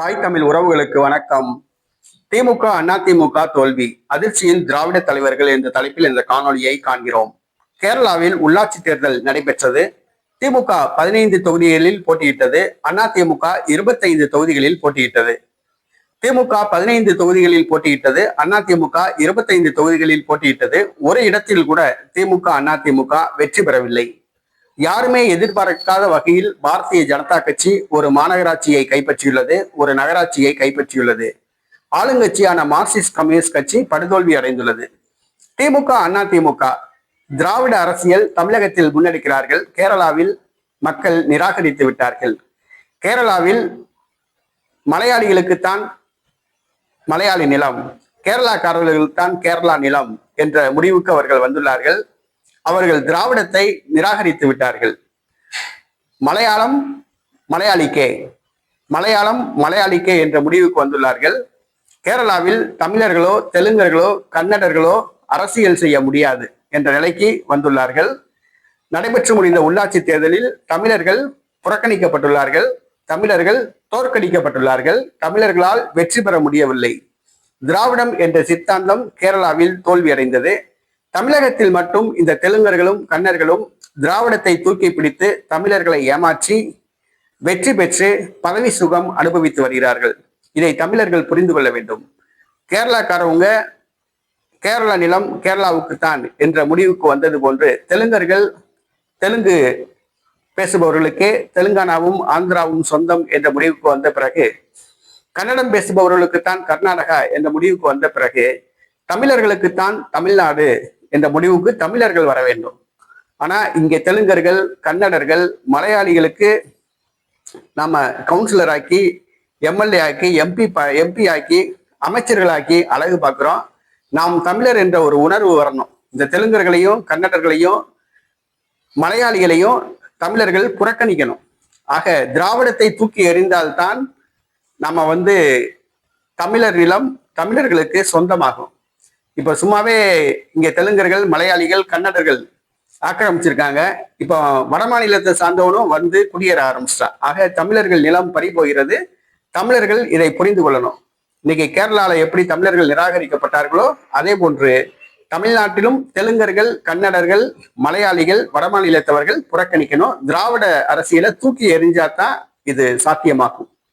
தாய் தமிழ் உறவுகளுக்கு வணக்கம். திமுக அதிமுக தோல்வி. அதிர்ச்சியின் திராவிட தலைவர்கள் என்ற தலைப்பில் இந்த காணொலியை காண்கிறோம். கேரளாவில் உள்ளாட்சி தேர்தல் நடைபெற்றது. திமுக பதினைந்து தொகுதிகளில் போட்டியிட்டது. அதிமுக இருபத்தைந்து தொகுதிகளில் போட்டியிட்டது. திமுக பதினைந்து தொகுதிகளில் போட்டியிட்டது. அதிமுக இருபத்தைந்து தொகுதிகளில் போட்டியிட்டது. ஒரு இடத்தில் கூட திமுக அதிமுக வெற்றி பெறவில்லை. யாருமே எதிர்பார்க்காத வகையில் பாரதிய ஜனதா கட்சி ஒரு மாநகராட்சியை கைப்பற்றியுள்ளது ஒரு நகராட்சியை கைப்பற்றியுள்ளது. ஆளுங்கட்சியான மார்க்சிஸ்ட் கம்யூனிஸ்ட் கட்சி படுதோல்வி அடைந்துள்ளது. திமுக அண்ணா திமுக திராவிட அரசியல் தமிழகத்தில் முன்னெடுக்கிறார்கள். கேரளாவில் மக்கள் நிராகரித்து விட்டார்கள். கேரளாவில் மலையாளிகளுக்குத்தான் மலையாளி நிலம் கேரளாக்காரர்களுக்குத்தான் கேரளா நிலம் என்ற முடிவுக்கு அவர்கள் வந்துள்ளார்கள். அவர்கள் திராவிடத்தை நிராகரித்து விட்டார்கள். மலையாளம் மலையாளிக்கே. மலையாளம் மலையாளிக்கே என்ற முடிவுக்கு வந்துள்ளார்கள். கேரளாவில் தமிழர்களோ தெலுங்கர்களோ கன்னடர்களோ அரசியல் செய்ய முடியாது என்ற நிலைக்கு வந்துள்ளார்கள். நடைபெற்று முடிந்த உள்ளாட்சி தேர்தலில் தமிழர்கள் புறக்கணிக்கப்பட்டுள்ளார்கள். தமிழர்கள் தோற்கடிக்கப்பட்டுள்ளார்கள். தமிழர்களால் வெற்றி பெற முடியவில்லை. திராவிடம் என்ற சித்தாந்தம் கேரளாவில் தோல்வியடைந்தது. தமிழகத்தில் மட்டும் இந்த தெலுங்கர்களும் கன்னர்களும் திராவிடத்தை தூக்கி பிடித்து தமிழர்களை ஏமாற்றி வெற்றி பெற்று பதவி சுகம் அனுபவித்து வருகிறார்கள். இதை தமிழர்கள் புரிந்து கொள்ள வேண்டும். கேரளாக்காரவங்க கேரள நிலம் கேரளாவுக்கு தான் என்ற முடிவுக்கு வந்தது போன்று தெலுங்கர்கள் தெலுங்கு பேசுபவர்களுக்கே தெலுங்கானாவும் ஆந்திராவும் சொந்தம் என்ற முடிவுக்கு வந்த பிறகு கன்னடம் பேசுபவர்களுக்குத்தான் கர்நாடகா என்ற முடிவுக்கு வந்த பிறகு தமிழர்களுக்குத்தான் தமிழ்நாடு என்ற முடிவுக்கு தமிழர்கள் வர வேண்டும். ஆனா இங்கே தெலுங்கர்கள் கன்னடர்கள் மலையாளிகளுக்கு நாம கவுன்சிலர் ஆக்கி எம்எல்ஏ ஆக்கி எம்பி எம்பி ஆக்கி அமைச்சர்களாக்கி அழகு பார்க்குறோம். நாம் தமிழர் என்ற ஒரு உணர்வு வரணும். இந்த தெலுங்கர்களையும் கன்னடர்களையும் மலையாளிகளையும் தமிழர்கள் புறக்கணிக்கணும். ஆக திராவிடத்தை தூக்கி எறிந்தால்தான் நம்ம வந்து தமிழர் நிலம் தமிழர்களுக்கு சொந்தமாகும். இப்போ சும்மாவே இங்கே தெலுங்கர்கள் மலையாளிகள் கன்னடர்கள் ஆக்கிரமிச்சிருக்காங்க. இப்போ வட மாநிலத்தை சார்ந்தவனும் வந்து குடியேற ஆரம்பிச்சிட்டான் ஆக தமிழர்கள் நிலம் பறி போகிறது. தமிழர்கள் இதை புரிந்து கொள்ளணும். இன்னைக்கு கேரளாவில் எப்படி தமிழர்கள் நிராகரிக்கப்பட்டார்களோ அதே போன்று தமிழ்நாட்டிலும் தெலுங்கர்கள் கன்னடர்கள் மலையாளிகள் வடமாநிலத்தவர்கள் புறக்கணிக்கணும். திராவிட அரசியலை தூக்கி எறிஞ்சாதான் இது சாத்தியமாகும்.